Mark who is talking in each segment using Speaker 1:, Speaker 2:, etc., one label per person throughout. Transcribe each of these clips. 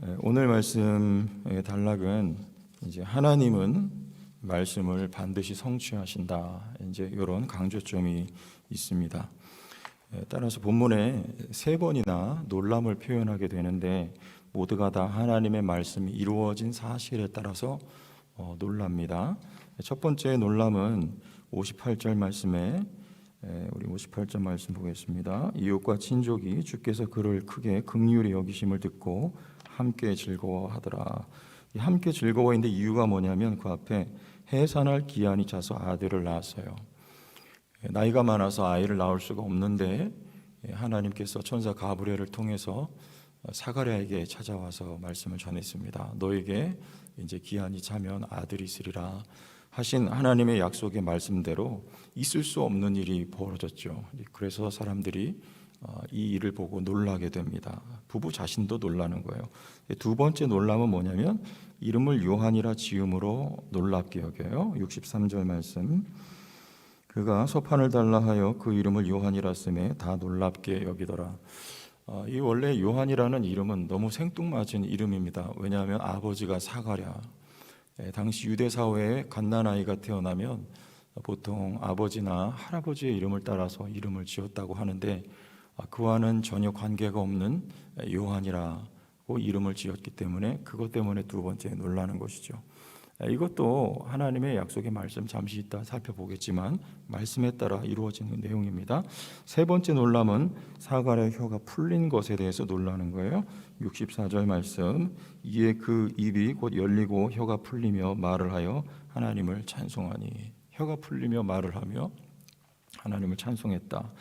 Speaker 1: 예, 오늘 말씀의 단락은 이제 하나님은 말씀을 반드시 성취하신다. 이제 이런 강조점이 있습니다. 예, 따라서 본문에 세 번이나 놀람을 표현하게 되는데 모두가 다 하나님의 말씀이 이루어진 사실에 따라서 어, 놀랍니다. 첫 번째 놀람은 58절 말씀에 예, 우리 58절 말씀 보겠습니다. 이웃과 친족이 주께서 그를 크게 극률히 여기심을 듣고 함께 즐거워하더라. 이 함께 즐거워했는데 이유가 뭐냐면 그 앞에 해산할 기한이 차서 아들을 낳았어요. 예, 나이가 많아서 아이를 낳을 수가 없는데 예, 하나님께서 천사 가브리엘을 통해서 사가랴에게 찾아와서 말씀을 전했습니다. 너에게 이제 기한이 차면 아들이 있으리라 하신 하나님의 약속의 말씀대로 있을 수 없는 일이 벌어졌죠. 그래서 사람들이 어, 이 일을 보고 놀라게 됩니다. 부부 자신도 놀라는 거예요. 두 번째 놀람은 뭐냐면 이름을 요한이라 지음으로 놀랍게 여겨요. 63절 말씀. 그가 소판을 달라 하여 그 이름을 요한이라 쓰매 다 놀랍게 여기더라. 어, 이 원래 요한이라는 이름은 너무 생뚱맞은 이름입니다. 왜냐하면 아버지가 사가랴. 예, 당시 유대 사회에 갓난 아이가 태어나면 보통 아버지나 할아버지의 이름을 따라서 이름을 지었다고 하는데 아, 그와는 전혀 관계가 없는 요한이라고 이름을 지었기 때문에 그것 때문에 두 번째 놀라는 것이죠. 아, 이것도 하나님의 약속의 말씀 잠시 이따 살펴보겠지만 말씀에 따라 이루어지는 내용입니다. 세 번째 놀람은 사갈의 혀가 풀린 것에 대해서 놀라는 거예요. 64절 말씀 이에 그 입이 곧 열리고 혀가 풀리며 말을 하여 하나님을 찬송하니 혀가 풀리며 말을 하며 하나님을 찬송했다.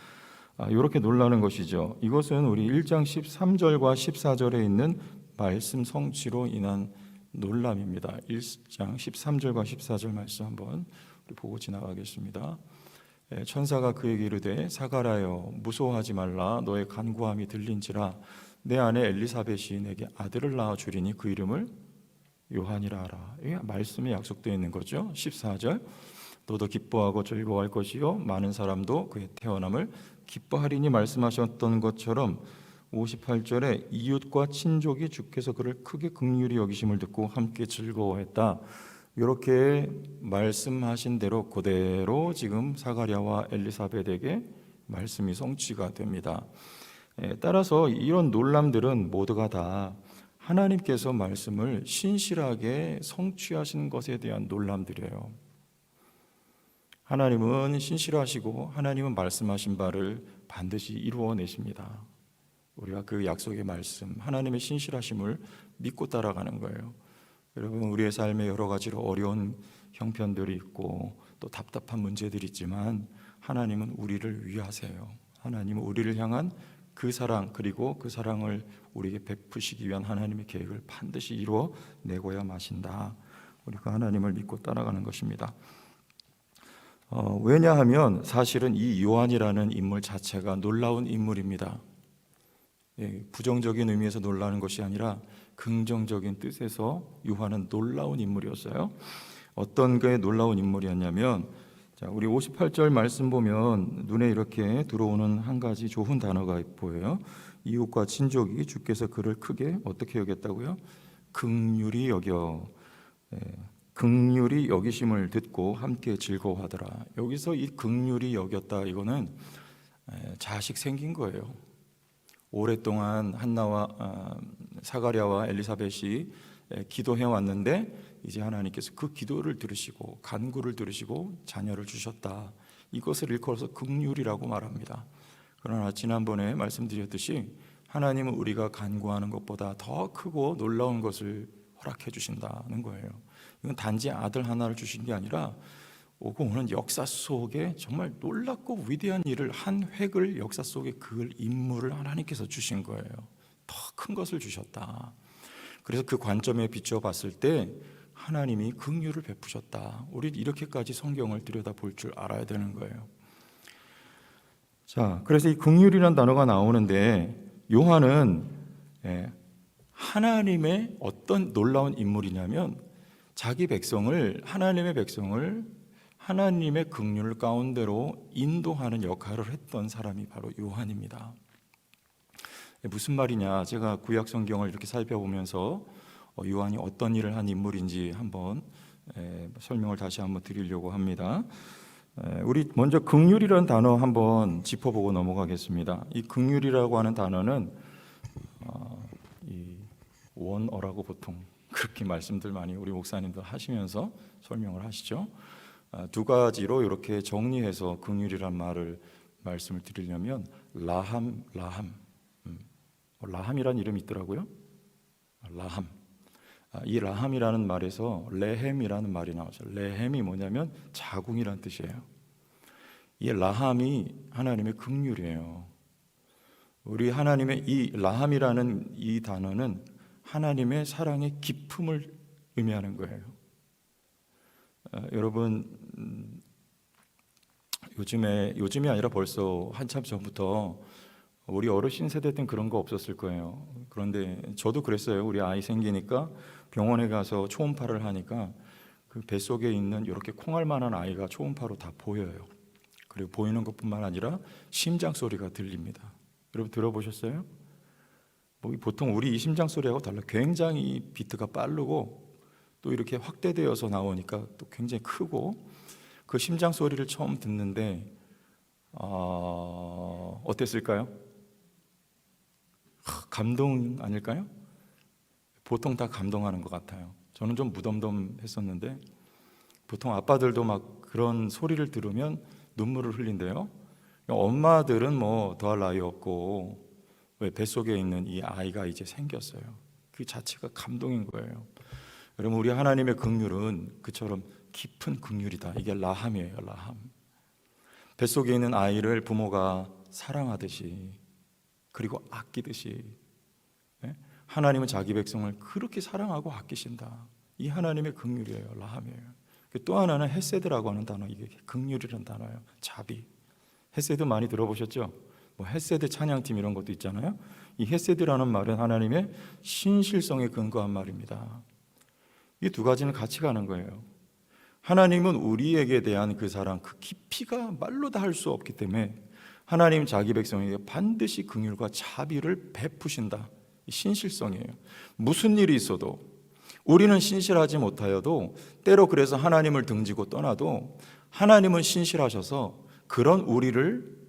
Speaker 1: 아, 이렇게 놀라는 것이죠. 이것은 우리 1장 13절과 14절에 있는 말씀 성취로 인한 놀람입니다. 1장 13절과 14절 말씀 한번 보고 지나가겠습니다. 예, 천사가 그에게 이르되 사가라여 무서워하지 말라 너의 간구함이 들린지라 내 아내 엘리사벳이 내게 아들을 낳아 주리니 그 이름을 요한이라 하라. 이게 말씀에 약속되어 있는 거죠. 14절 너도 기뻐하고 즐거워할 것이요 많은 사람도 그의 태어남을 기뻐하리니 말씀하셨던 것처럼 58절에 이웃과 친족이 주께서 그를 크게 극률히 여기심을 듣고 함께 즐거워했다. 이렇게 말씀하신 대로 그대로 지금 사가랴와 엘리사벳에게 말씀이 성취가 됩니다. 예, 따라서 이런 놀람들은 모두가 다 하나님께서 말씀을 신실하게 성취하신 것에 대한 놀람들이에요. 하나님은 신실하시고 하나님은 말씀하신 바를 반드시 이루어내십니다. 우리가 그 약속의 말씀, 하나님의 신실하심을 믿고 따라가는 거예요. 여러분, 우리의 삶에 여러 가지로 어려운 형편들이 있고 또 답답한 문제들이 있지만 하나님은 우리를 위하세요. 하나님은 우리를 향한 그 사랑 그리고 그 사랑을 우리에게 베푸시기 위한 하나님의 계획을 반드시 이루어 내고야 마신다. 우리가 하나님을 믿고 따라가는 것입니다. 어, 왜냐하면 사실은 이 요한이라는 인물 자체가 놀라운 인물입니다. 예, 부정적인 의미에서 놀라는 것이 아니라 긍정적인 뜻에서 요한은 놀라운 인물이었어요. 어떤 게 놀라운 인물이었냐면 자, 우리 58절 말씀 보면 눈에 이렇게 들어오는 한 가지 좋은 단어가 보여요. 이웃과 친족이 주께서 그를 크게 어떻게 여겼다고요? 극률이 여겨. 예, 극률이 여기심을 듣고 함께 즐거워하더라. 여기서 이 극률이 여겼다 이거는 예, 자식 생긴 거예요. 오랫동안 한나와 아, 사가랴와 엘리사벳이 기도해 왔는데 이제 하나님께서 그 기도를 들으시고 간구를 들으시고 자녀를 주셨다. 이것을 일컬어서 극률이라고 말합니다. 그러나 지난번에 말씀드렸듯이 하나님은 우리가 간구하는 것보다 더 크고 놀라운 것을 허락해 주신다는 거예요. 이건 단지 아들 하나를 주신 게 아니라 오고 오는 역사 속에 정말 놀랍고 위대한 일을 한 획을 역사 속에 그 인물을 하나님께서 주신 거예요. 더 큰 것을 주셨다. 그래서 그 관점에 비춰 봤을 때 하나님이 긍휼을 베푸셨다. 우리 이렇게까지 성경을 들여다 볼 줄 알아야 되는 거예요. 자, 그래서 이 긍휼이라는 단어가 나오는데 요한은 예, 하나님의 어떤 놀라운 인물이냐면 자기 백성을 하나님의 백성을 하나님의 긍휼 가운데로 인도하는 역할을 했던 사람이 바로 요한입니다. 무슨 말이냐? 제가 구약 성경을 이렇게 살펴보면서 어, 요한이 어떤 일을 한 인물인지 한번 에, 설명을 다시 한번 드리려고 합니다. 에, 우리 먼저 극률이라는 단어 한번 짚어보고 넘어가겠습니다. 이 극률이라고 하는 단어는 어, 이 원어라고 보통 그렇게 말씀들 많이 우리 목사님들 하시면서 설명을 하시죠. 아, 두 가지로 이렇게 정리해서 극률이란 말을 말씀을 드리려면 라함, 라함, 음, 어, 라함이란 이름이 있더라고요. 아, 라함. 아, 이 라함이라는 말에서 레헴이라는 말이 나오죠. 레헴이 뭐냐면 자궁이란 뜻이에요. 이 라함이 하나님의 극률이에요. 우리 하나님의 이 라함이라는 이 단어는 하나님의 사랑의 깊음을 의미하는 거예요. 아, 여러분 음, 요즘에 요즘이 아니라 벌써 한참 전부터 우리 어르신 세대 때는 그런 거 없었을 거예요. 그런데 저도 그랬어요. 우리 아이 생기니까 병원에 가서 초음파를 하니까 그 뱃속에 있는 이렇게 콩알만한 아이가 초음파로 다 보여요. 그리고 보이는 것뿐만 아니라 심장 소리가 들립니다. 여러분 들어보셨어요? 뭐 보통 우리 이 심장 소리하고 달라. 굉장히 비트가 빠르고 또 이렇게 확대되어서 나오니까 또 굉장히 크고 그 심장 소리를 처음 듣는데 어, 어땠을까요? 하, 감동 아닐까요? 보통 다 감동하는 것 같아요. 저는 좀 무덤덤했었는데 보통 아빠들도 막 그런 소리를 들으면 눈물을 흘린대요. 엄마들은 뭐 더할 나위 없고 왜 뱃속에 있는 이 아이가 이제 생겼어요. 그 자체가 감동인 거예요. 여러분 우리 하나님의 긍휼은 그처럼 깊은 긍휼이다. 이게 라함이에요. 라함. 뱃속에 있는 아이를 부모가 사랑하듯이 그리고 아끼듯이 예? 하나님은 자기 백성을 그렇게 사랑하고 아끼신다. 이 하나님의 긍휼이에요. 라함이에요. 그또 하나는 헤세드라고 하는 단어 이게 긍휼이라는 단어예요. 자비. 헤세드 많이 들어보셨죠? 뭐 헤세드 찬양팀 이런 것도 있잖아요. 이 헤세드라는 말은 하나님의 신실성에 근거한 말입니다. 이 두 가지는 같이 가는 거예요. 하나님은 우리에게 대한 그 사랑, 그 깊이가 말로 다 할 수 없기 때문에 하나님 자기 백성에게 반드시 긍휼과 자비를 베푸신다. 이 신실성이에요. 무슨 일이 있어도 우리는 신실하지 못하여도 때로 그래서 하나님을 등지고 떠나도 하나님은 신실하셔서 그런 우리를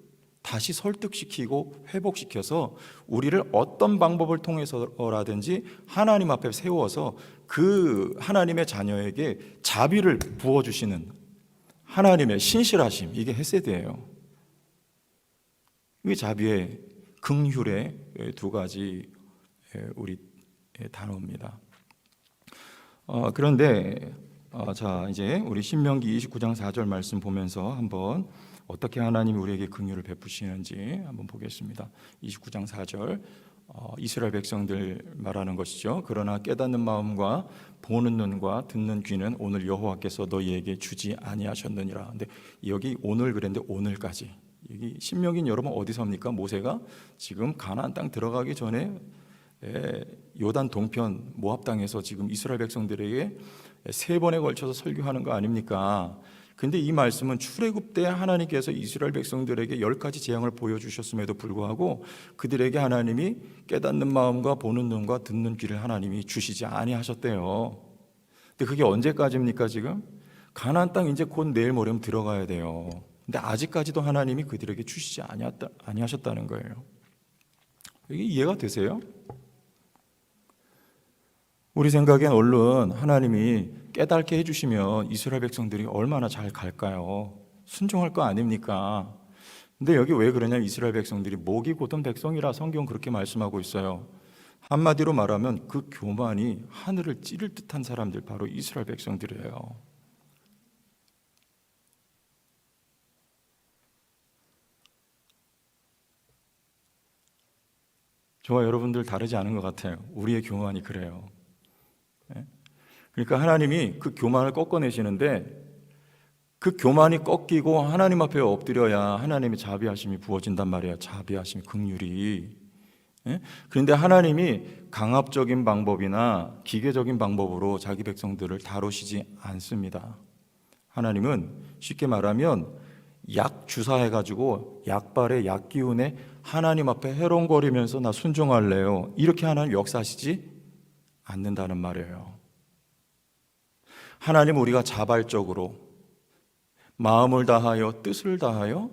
Speaker 1: 다시 설득시키고 회복시켜서 우리를 어떤 방법을 통해서라든지 하나님 앞에 세워서 그 하나님의 자녀에게 자비를 부어주시는 하나님의 신실하심 이게 헤세드예요. 이게 자비의 긍휼의 두 가지 우리 단어입니다. 어, 그런데 어, 자 이제 우리 신명기 29장 4절 말씀 보면서 한번 어떻게 하나님이 우리에게 긍휼을 베푸시는지 한번 보겠습니다. 29장 4절 어, 이스라엘 백성들 말하는 것이죠. 그러나 깨닫는 마음과 보는 눈과 듣는 귀는 오늘 여호와께서 너희에게 주지 아니하셨느니라. 근데 여기 오늘 그랬는데 오늘까지 여기 신명긴 여러분 어디서입니까? 모세가 지금 가나안 땅 들어가기 전에 에, 요단 동편 모압 땅에서 지금 이스라엘 백성들에게 세 번에 걸쳐서 설교하는 거 아닙니까? 근데 이 말씀은 출애굽 때 하나님께서 이스라엘 백성들에게 열 가지 재앙을 보여주셨음에도 불구하고 그들에게 하나님이 깨닫는 마음과 보는 눈과 듣는 귀를 하나님이 주시지 아니하셨대요. 근데 그게 언제까지입니까 지금? 가나안 땅 이제 곧 내일 모레면 들어가야 돼요. 근데 아직까지도 하나님이 그들에게 주시지 아니하다, 아니하셨다는 거예요. 이게 이해가 되세요? 우리 생각엔 얼른 하나님이 깨닫게 해주시면 이스라엘 백성들이 얼마나 잘 갈까요? 순종할 거 아닙니까? 근데 여기 왜 그러냐면 이스라엘 백성들이 목이 곧은 백성이라 성경 그렇게 말씀하고 있어요. 한마디로 말하면 그 교만이 하늘을 찌를 듯한 사람들 바로 이스라엘 백성들이에요. 저와 여러분들 다르지 않은 것 같아요. 우리의 교만이 그래요. 그러니까 하나님이 그 교만을 꺾어내시는데 그 교만이 꺾이고 하나님 앞에 엎드려야 하나님의 자비하심이 부어진단 말이에요. 자비하심이 극률이. 예? 그런데 하나님이 강압적인 방법이나 기계적인 방법으로 자기 백성들을 다루시지 않습니다. 하나님은 쉽게 말하면 약 주사해 가지고 약발에 약 기운에 하나님 앞에 해롱거리면서 나 순종할래요. 이렇게 하나님 역사하시지 않는다는 말이에요. 하나님 우리가 자발적으로 마음을 다하여 뜻을 다하여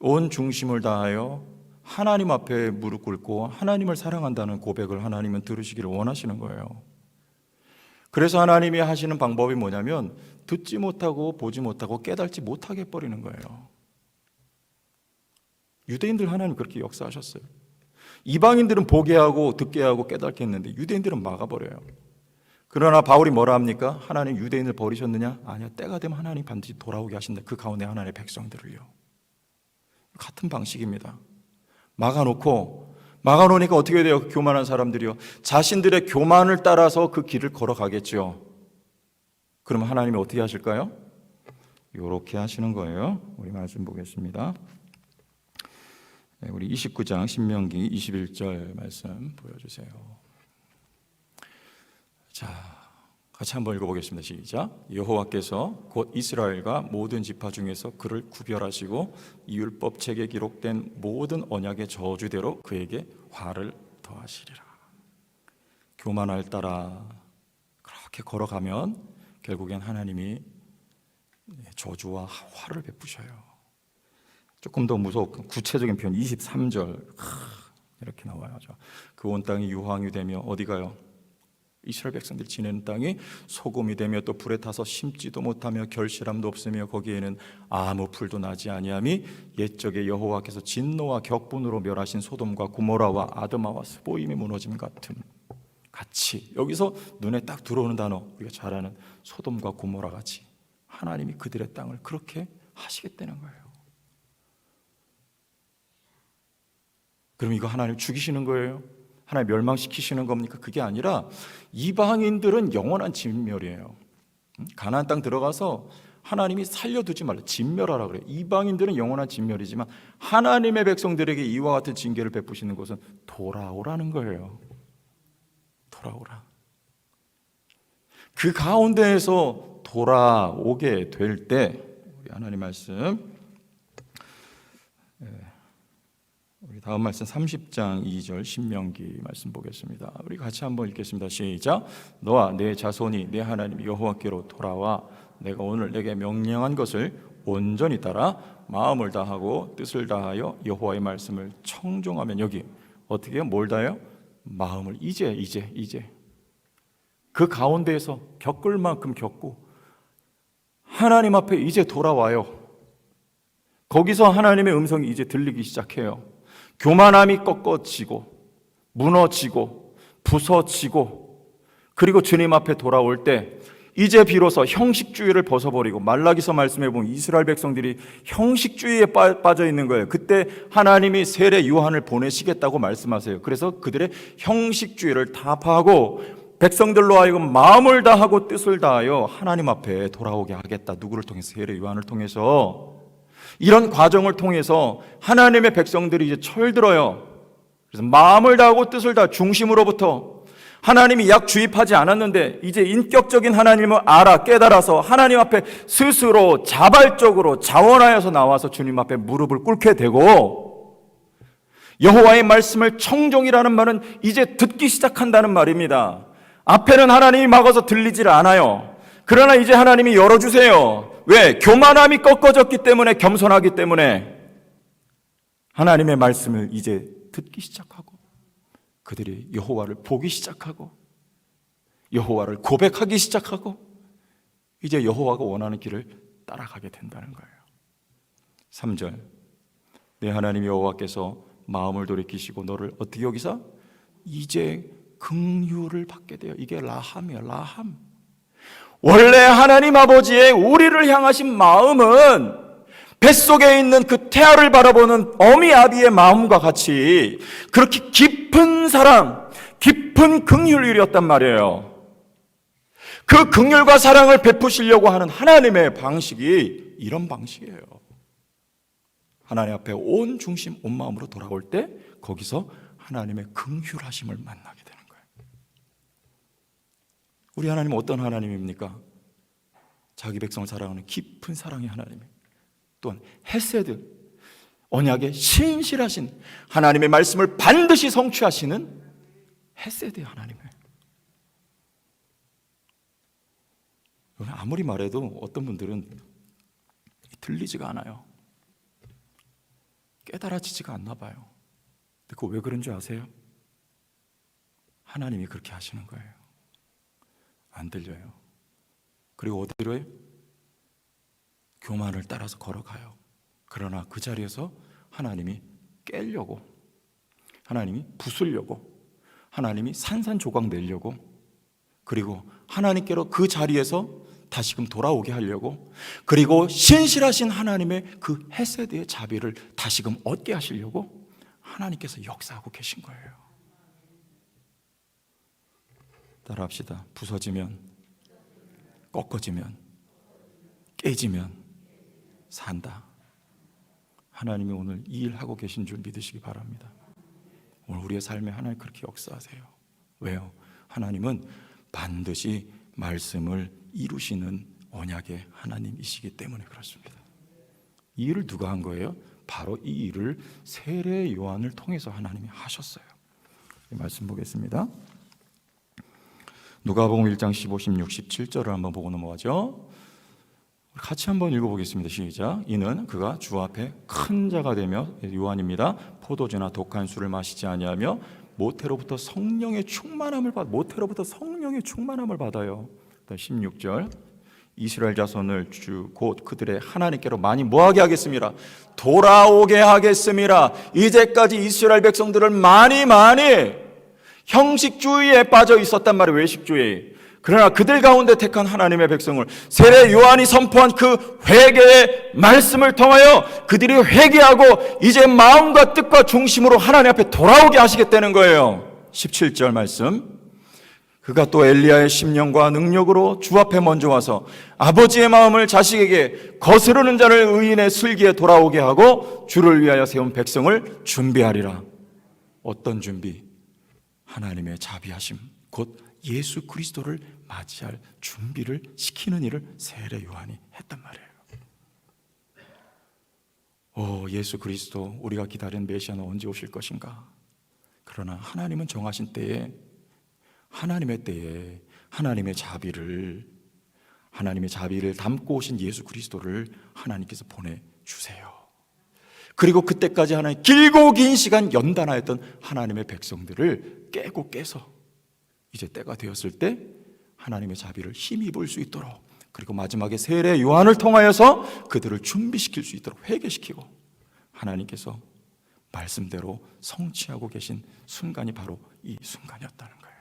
Speaker 1: 온 중심을 다하여 하나님 앞에 무릎 꿇고 하나님을 사랑한다는 고백을 하나님은 들으시기를 원하시는 거예요. 그래서 하나님이 하시는 방법이 뭐냐면 듣지 못하고 보지 못하고 깨달지 못하게 해버리는 거예요. 유대인들 하나님 그렇게 역사하셨어요. 이방인들은 보게 하고 듣게 하고 깨닫게 했는데 유대인들은 막아버려요. 그러나 바울이 뭐라 합니까? 하나님 유대인을 버리셨느냐? 아니요. 때가 되면 하나님 반드시 돌아오게 하신다. 그 가운데 하나님의 백성들을요. 같은 방식입니다. 막아놓고 막아놓으니까 어떻게 돼요? 교만한 사람들이요. 자신들의 교만을 따라서 그 길을 걸어가겠죠. 그러면 하나님이 어떻게 하실까요? 이렇게 하시는 거예요. 우리 말씀 보겠습니다. 네, 우리 29장 신명기 21절 말씀 보여주세요. 자, 같이 한번 읽어보겠습니다. 시작. 여호와께서 곧 이스라엘과 모든 지파 중에서 그를 구별하시고 이율법 책에 기록된 모든 언약의 저주대로 그에게 화를 더하시리라. 교만할 따라 그렇게 걸어가면 결국엔 하나님이 저주와 화를 베푸셔요. 조금 더 무섭고 구체적인 표현 23절 이렇게 나와요. 그 온 땅이 유황이 되며 어디 가요? 이스라엘 백성들이 지내는 땅이 소금이 되며 또 불에 타서 심지도 못하며 결실함도 없으며 거기에는 아무 풀도 나지 아니함이 옛적에 여호와께서 진노와 격분으로 멸하신 소돔과 고모라와 아드마와 스보임이 무너짐 같은 같이 여기서 눈에 딱 들어오는 단어 우리가 잘 아는 소돔과 고모라 같이 하나님이 그들의 땅을 그렇게 하시겠다는 거예요. 그럼 이거 하나님 죽이시는 거예요? 하나님 멸망시키시는 겁니까? 그게 아니라 이방인들은 영원한 진멸이에요. 가나안 땅 들어가서 하나님이 살려두지 말라 진멸하라 그래요. 이방인들은 영원한 진멸이지만 하나님의 백성들에게 이와 같은 징계를 베푸시는 것은 돌아오라는 거예요. 돌아오라. 그 가운데에서 돌아오게 될 때 우리 하나님 말씀 우리 다음 말씀 30장 2절 신명기 말씀 보겠습니다. 우리 같이 한번 읽겠습니다. 시작. 너와 내 자손이 내 하나님 여호와께로 돌아와 내가 오늘 내게 명령한 것을 온전히 따라 마음을 다하고 뜻을 다하여 여호와의 말씀을 청종하면 여기 어떻게 뭘 다요? 마음을 이제 이제 이제 그 가운데에서 겪을 만큼 겪고 하나님 앞에 이제 돌아와요. 거기서 하나님의 음성이 이제 들리기 시작해요. 교만함이 꺾어지고 무너지고 부서지고 그리고 주님 앞에 돌아올 때 이제 비로소 형식주의를 벗어버리고 말라기서 말씀해 보면 이스라엘 백성들이 형식주의에 빠져 있는 거예요. 그때 하나님이 세례 요한을 보내시겠다고 말씀하세요. 그래서 그들의 형식주의를 타파하고 백성들로 하여금 마음을 다하고 뜻을 다하여 하나님 앞에 돌아오게 하겠다. 누구를 통해서 세례 요한을 통해서 이런 과정을 통해서 하나님의 백성들이 이제 철들어요. 그래서 마음을 다하고 뜻을 다 중심으로부터 하나님이 약 주입하지 않았는데 이제 인격적인 하나님을 알아 깨달아서 하나님 앞에 스스로 자발적으로 자원하여서 나와서 주님 앞에 무릎을 꿇게 되고 여호와의 말씀을 청종이라는 말은 이제 듣기 시작한다는 말입니다. 앞에는 하나님이 막아서 들리질 않아요. 그러나 이제 하나님이 열어주세요. 왜? 교만함이 꺾어졌기 때문에 겸손하기 때문에 하나님의 말씀을 이제 듣기 시작하고 그들이 여호와를 보기 시작하고 여호와를 고백하기 시작하고 이제 여호와가 원하는 길을 따라가게 된다는 거예요. 3절 내 하나님 여호와께서 마음을 돌이키시고 너를 어떻게 여기서 이제 긍휼을 받게 돼요. 이게 라함이에요. 라함. 원래 하나님 아버지의 우리를 향하신 마음은 뱃속에 있는 그 태아를 바라보는 어미 아비의 마음과 같이 그렇게 깊은 사랑, 깊은 긍휼이었단 말이에요. 그 긍휼과 사랑을 베푸시려고 하는 하나님의 방식이 이런 방식이에요. 하나님 앞에 온 중심, 온 마음으로 돌아올 때 거기서 하나님의 긍휼하심을 만나게 거예요. 우리 하나님은 어떤 하나님입니까? 자기 백성을 사랑하는 깊은 사랑의 하나님. 또한 헤세드 언약의 신실하신 하나님의 말씀을 반드시 성취하시는 헤세드 하나님을 아무리 말해도 어떤 분들은 들리지가 않아요. 깨달아지지가 않나 봐요. 그거 왜 그런 줄 아세요? 하나님이 그렇게 하시는 거예요. 안 들려요. 그리고 어디로 해요? 교만을 따라서 걸어가요. 그러나 그 자리에서 하나님이 깨려고, 하나님이 부수려고, 하나님이 산산조각 내려고, 그리고 하나님께로 그 자리에서 다시금 돌아오게 하려고, 그리고 신실하신 하나님의 그 헤세드의 자비를 다시금 얻게 하시려고 하나님께서 역사하고 계신 거예요. 따라 합시다. 부서지면, 꺾어지면, 깨지면 산다. 하나님이 오늘 이 일 하고 계신 줄 믿으시기 바랍니다. 오늘 우리의 삶에 하나님 그렇게 역사하세요. 왜요? 하나님은 반드시 말씀을 이루시는 언약의 하나님이시기 때문에 그렇습니다. 이 일을 누가 한 거예요? 바로 이 일을 세례 요한을 통해서 하나님이 하셨어요. 이 말씀 보겠습니다. 누가복음 1장 15, 16, 17절을 한번 보고 넘어가죠. 같이 한번 읽어보겠습니다. 시작. 이는 그가 주 앞에 큰 자가 되며 요한입니다. 포도주나 독한 술을 마시지 아니하며 모태로부터 성령의 충만함을 받 모태로부터 성령의 충만함을 받아요. 16절. 이스라엘 자손을 주 곧 그들의 하나님께로 많이 뭐하게 하겠습니다. 돌아오게 하겠습니다. 이제까지 이스라엘 백성들을 많이 많이 형식주의에 빠져 있었단 말이에요. 외식주의. 그러나 그들 가운데 택한 하나님의 백성을 세례 요한이 선포한 그 회개의 말씀을 통하여 그들이 회개하고 이제 마음과 뜻과 중심으로 하나님 앞에 돌아오게 하시겠다는 거예요. 17절 말씀. 그가 또 엘리야의 심령과 능력으로 주 앞에 먼저 와서 아버지의 마음을 자식에게 거스르는 자를 의인의 슬기에 돌아오게 하고 주를 위하여 세운 백성을 준비하리라. 어떤 준비? 하나님의 자비하심, 곧 예수 그리스도를 맞이할 준비를 시키는 일을 세례 요한이 했단 말이에요. 오, 예수 그리스도 우리가 기다린 메시아는 언제 오실 것인가? 그러나 하나님은 정하신 때에 하나님의 때에 하나님의 자비를 하나님의 자비를 담고 오신 예수 그리스도를 하나님께서 보내 주세요. 그리고 그때까지 하나님 길고 긴 시간 연단하였던 하나님의 백성들을 깨고 깨서 이제 때가 되었을 때 하나님의 자비를 힘입을 수 있도록 그리고 마지막에 세례 요한을 통하여서 그들을 준비시킬 수 있도록 회개시키고 하나님께서 말씀대로 성취하고 계신 순간이 바로 이 순간이었다는 거예요.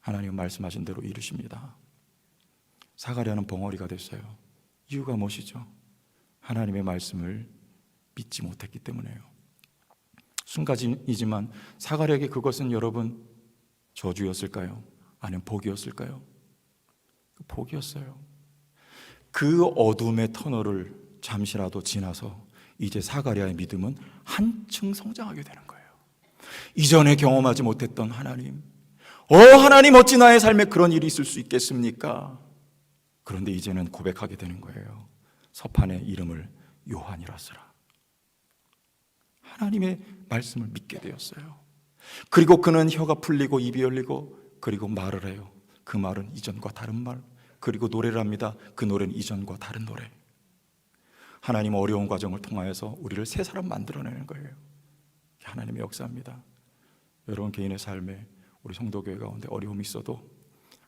Speaker 1: 하나님은 말씀하신 대로 이루십니다. 사가랴는 벙어리가 됐어요. 이유가 무엇이죠? 하나님의 말씀을 믿지 못했기 때문에요. 순간이지만 사가랴에게 그것은 여러분 저주였을까요? 아니면 복이었을까요? 복이었어요. 그 어둠의 터널을 잠시라도 지나서 이제 사가랴의 믿음은 한층 성장하게 되는 거예요. 이전에 경험하지 못했던 하나님, 어 하나님 어찌 나의 삶에 그런 일이 있을 수 있겠습니까? 그런데 이제는 고백하게 되는 거예요. 서판의 이름을 요한이라 쓰라. 하나님의 말씀을 믿게 되었어요. 그리고 그는 혀가 풀리고 입이 열리고 그리고 말을 해요. 그 말은 이전과 다른 말. 그리고 노래를 합니다. 그 노래는 이전과 다른 노래. 하나님 어려운 과정을 통하여서 우리를 새 사람 만들어내는 거예요. 하나님의 역사입니다. 여러분 개인의 삶에 우리 성도교회 가운데 어려움이 있어도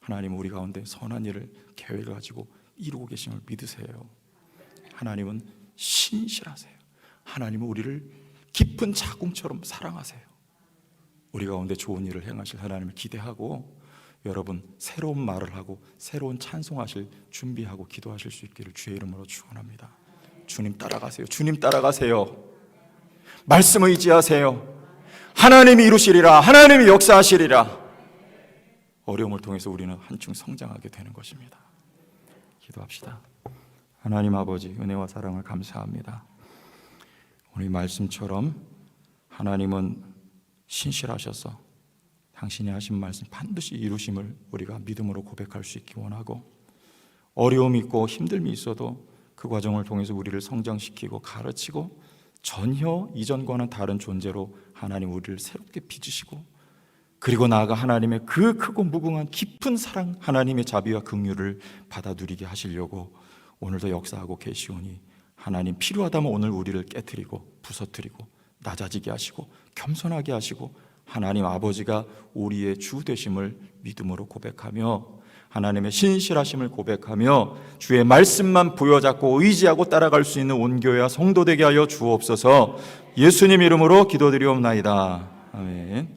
Speaker 1: 하나님 우리 가운데 선한 일을 계획을 가지고 이루고 계심을 믿으세요. 하나님은 신실하세요. 하나님은 우리를 깊은 자궁처럼 사랑하세요. 우리 가운데 좋은 일을 행하실 하나님을 기대하고 여러분 새로운 말을 하고 새로운 찬송하실 준비하고 기도하실 수 있기를 주의 이름으로 축원합니다. 주님 따라가세요. 주님 따라가세요. 말씀을 의지하세요. 하나님이 이루시리라. 하나님이 역사하시리라. 어려움을 통해서 우리는 한층 성장하게 되는 것입니다. 기도합시다. 하나님 아버지 은혜와 사랑을 감사합니다. 우리 말씀처럼 하나님은 신실하셔서 당신이 하신 말씀 반드시 이루심을 우리가 믿음으로 고백할 수 있기 원하고 어려움이 있고 힘듦이 있어도 그 과정을 통해서 우리를 성장시키고 가르치고 전혀 이전과는 다른 존재로 하나님 우리를 새롭게 빚으시고 그리고 나아가 하나님의 그 크고 무궁한 깊은 사랑 하나님의 자비와 긍휼을 받아 누리게 하시려고 오늘도 역사하고 계시오니 하나님 필요하다면 오늘 우리를 깨뜨리고 부서뜨리고 낮아지게 하시고 겸손하게 하시고 하나님 아버지가 우리의 주 되심을 믿음으로 고백하며 하나님의 신실하심을 고백하며 주의 말씀만 부여잡고 의지하고 따라갈 수 있는 온교회와 성도 되게 하여 주옵소서 예수님 이름으로 기도드리옵나이다. 아멘.